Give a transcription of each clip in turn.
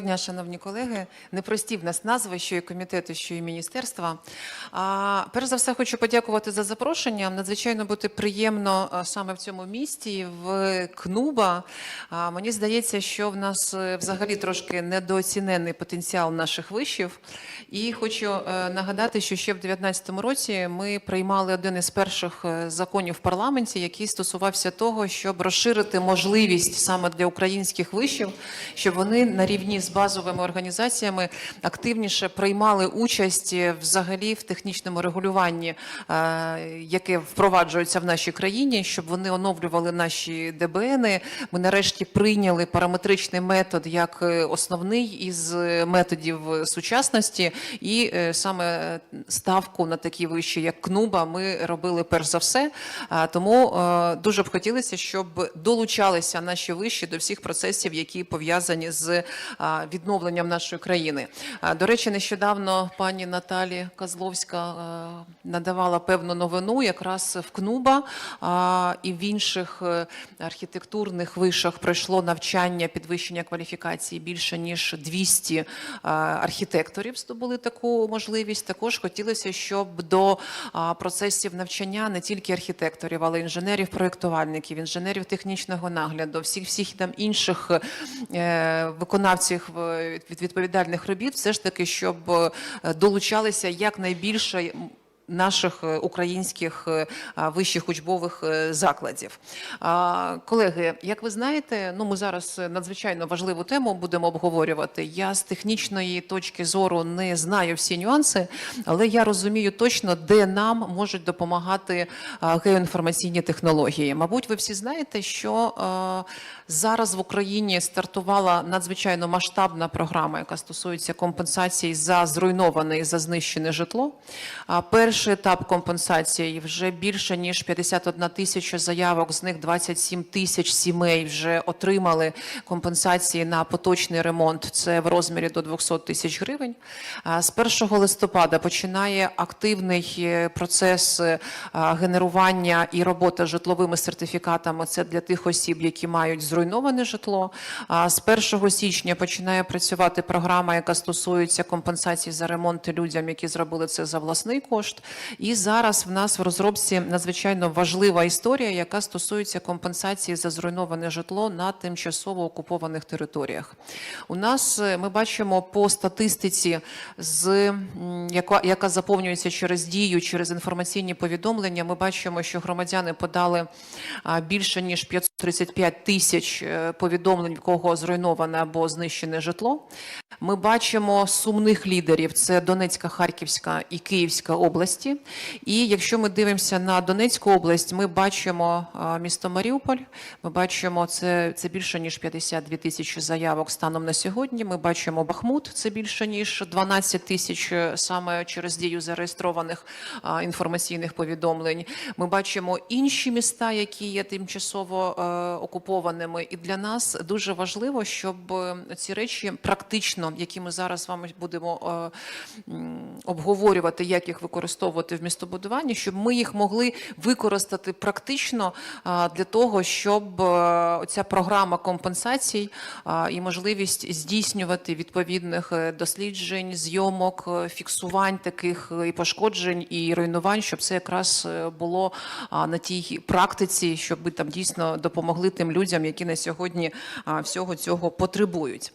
Доброго дня, шановні колеги. Непрості в нас назви, що і комітету, що і міністерства. А, перш за все, хочу подякувати за запрошення. Надзвичайно бути приємно саме в цьому місті, в КНУБА. А, мені здається, що в нас е, взагалі трошки недооцінений потенціал наших вишів. І хочу е, нагадати, що ще в 2019 році ми приймали один із перших е, законів в парламенті, який стосувався того, щоб розширити можливість саме для українських вишів, щоб вони на рівні з базовими організаціями активніше приймали участь е, взагалі в технічному регулюванні, е, яке впроваджується в нашій країні, щоб вони оновлювали наші ДБНи. Ми нарешті прийняли параметричний метод як е, основний із методів сучасності, і саме ставку на такі вищі, як КНУБА, ми робили перш за все. Тому дуже б хотілося, щоб долучалися наші вищі до всіх процесів, які пов'язані з відновленням нашої країни. До речі, нещодавно пані Наталі Козловська е, надавала певну новину якраз в КНУБА і в інших е, архітектурних вишах пройшло навчання підвищення кваліфікації більше ніж 200 архітекторів здобули таку можливість. Також хотілося, щоб до процесів навчання не тільки архітекторів, але й інженерів, проєктувальників, інженерів технічного нагляду, всіх всіх там інших е, виконавців е, від відповідальних робіт, все ж таки, щоб е, долучалися якнайбільше наших е, українських е, вищих учбових е, закладів. Колеги, як ви знаєте, ну ми зараз надзвичайно важливу тему будемо обговорювати. Я з технічної точки зору не знаю всі нюанси, але я розумію точно, де нам можуть допомагати геоінформаційні технології. Мабуть, ви всі знаєте, що зараз в Україні стартувала надзвичайно масштабна програма, яка стосується компенсації за зруйноване і за знищене житло. А перший етап компенсації вже більше ніж 51 тисяча заявок, з них 27 тисяч сімей вже отримали компенсації на поточний ремонт. Це в розмірі до 200 тисяч гривень. З 1 листопада починає активний е, процес е, генерування і робота з житловими сертифікатами. Це для тих осіб, які мають зруйноване житло. З 1 січня починає працювати програма, яка стосується компенсації за ремонти людям, які зробили це за власний кошт. І зараз в нас в розробці надзвичайно важлива історія, яка стосується компенсації за зруйноване житло на тимчасово окупованих територіях. У нас е, ми бачимо по статистиці, з яка, яка заповнюється через дію, через інформаційні повідомлення. Ми бачимо, що громадяни подали більше ніж 535 тисяч е, повідомлень, в кого зруйноване або знищене житло. Ми бачимо сумних лідерів: це Донецька, Харківська і Київська області. І якщо ми дивимося на Донецьку область, ми бачимо місто Маріуполь. Ми бачимо це, це більше ніж 52 тисячі заявок станом на сьогодні. Ми бачимо Бахмут, це більше ніж 12 тисяч е, саме через дію зареєстрованих інформаційних повідомлень. Ми бачимо інші міста, які є тимчасово е, окупованими. І для нас дуже важливо, щоб е, ці речі практично, які ми зараз з вами будемо е, обговорювати, як їх використовувати в містобудуванні, щоб ми їх могли використати практично для того, щоб е, ця програма компенсацій і можливість здійснювати відповідних е, досліджень, зйомок, е, фіксувань таких і пошкоджень і руйнувань, щоб це якраз було на тій практиці, щоб там дійсно допомогли тим людям, які на сьогодні всього цього потребують.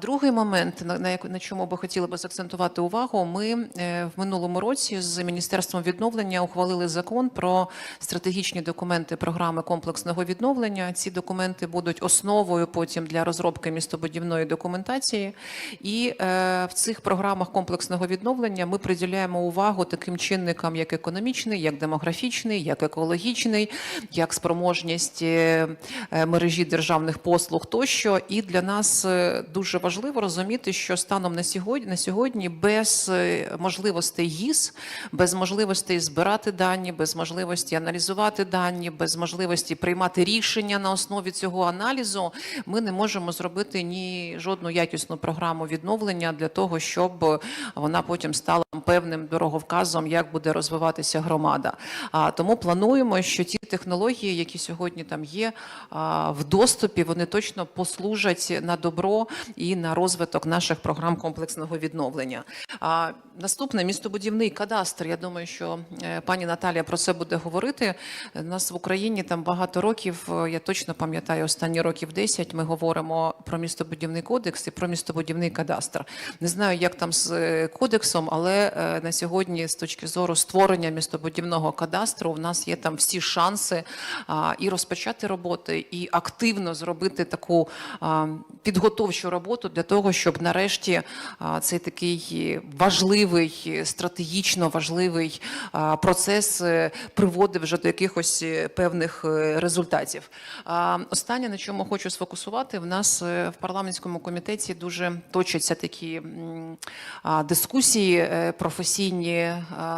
Другий момент, на, чому би хотіла би закцентувати увагу, ми в минулому році з міністерством відновлення ухвалили закон про стратегічні документи програми комплексного відновлення. Ці документи будуть основою потім для розробки містобудівної документації. І е, в цих програмах комплексного відновлення ми приділяємо увагу таким чинникам, як економічний, як демографічний, як екологічний, як спроможність е, е, мережі державних послуг тощо. І для нас е, дуже важливо розуміти, що станом на сьогодні, на сьогодні без е, можливостей ГІС, без можливостей збирати дані, без можливості аналізувати дані, без можливості приймати рішення на основі цього аналізу, ми не можемо зробити ні жодну якісну програму відновлення для того, щоб вона потім стала певним дороговказом, як буде розвиватися громада. А тому плануємо, що ті технології, які сьогодні там є в доступі, вони точно послужать на добро і на розвиток наших програм комплексного відновлення. Наступне містобудівний кадастр. Я думаю, що е, пані Наталія про це буде говорити. У нас в Україні там багато років. е, Я точно пам'ятаю, останні років 10 ми говоримо про містобудівний кодекс і про містобудівний кадастр. Не знаю, як там з е, кодексом, але на сьогодні, з точки зору створення містобудівного кадастру, у нас є там всі шанси і розпочати роботи, і активно зробити таку підготовчу роботу для того, щоб нарешті цей такий важливий, стратегічно важливий процес е, приводив вже до якихось е, певних е, результатів. Останнє, на чому хочу сфокусувати, в нас в парламентському комітеті дуже точаться такі дискусії професійні,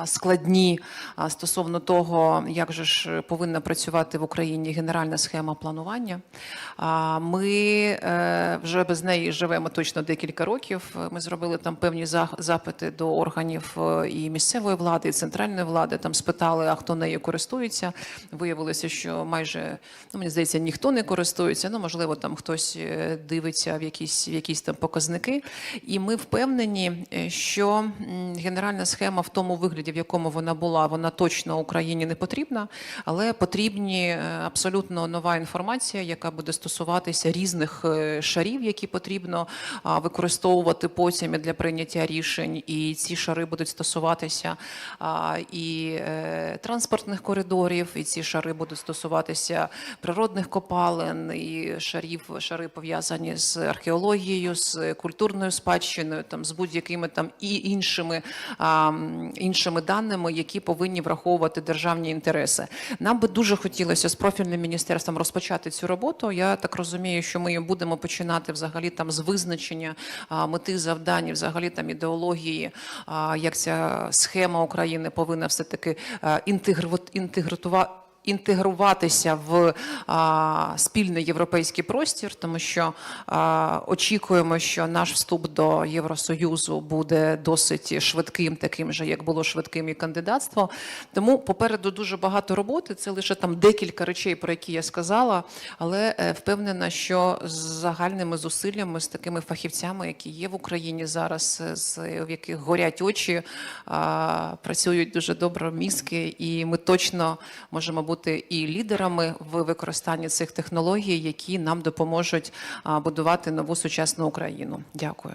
складні стосовно того, як же ж повинна працювати в Україні генеральна схема планування. Ми вже без неї живемо точно декілька років. Ми зробили там певні запити до органів е, і місцевої влади, і центральної влади. Там спитали, а хто нею користується. Виявилося, що майже ну мені здається, ніхто не користується. Ну можливо, там хтось е, дивиться в якісь в якісь там показники. І ми впевнені, е, що генеральна схема в тому вигляді, в якому вона була, вона точно Україні не потрібна, але потрібні абсолютно нова інформація, яка буде стосуватися різних шарів, які потрібно використовувати потім для прийняття рішень. І ці шари будуть стосуватися а, і е, транспортних коридорів, і ці шари будуть стосуватися природних копалин, і шарів, шари пов'язані з археологією, з культурною спадщиною, там з будь-якими там і іншими, а, іншими даними, які повинні враховувати державні інтереси. Нам би дуже хотілося з профільним міністерством розпочати цю роботу. Я так розумію, що ми будемо починати взагалі там з визначення а, мети завдань, взагалі там ідеології, як ця схема України повинна все таки інтегрувати інтегруватися в а, спільний європейський простір, тому що а, очікуємо, що наш вступ до Євросоюзу буде досить швидким, таким же, як було швидким і кандидатство. Тому попереду дуже багато роботи. Це лише там декілька речей, про які я сказала, але е, впевнена, що з загальними зусиллями, з такими фахівцями, які є в Україні зараз, е, з в яких горять очі, а, працюють дуже добре мізки, і ми точно можемо бути і лідерами в використанні цих технологій, які нам допоможуть будувати нову сучасну Україну. Дякую.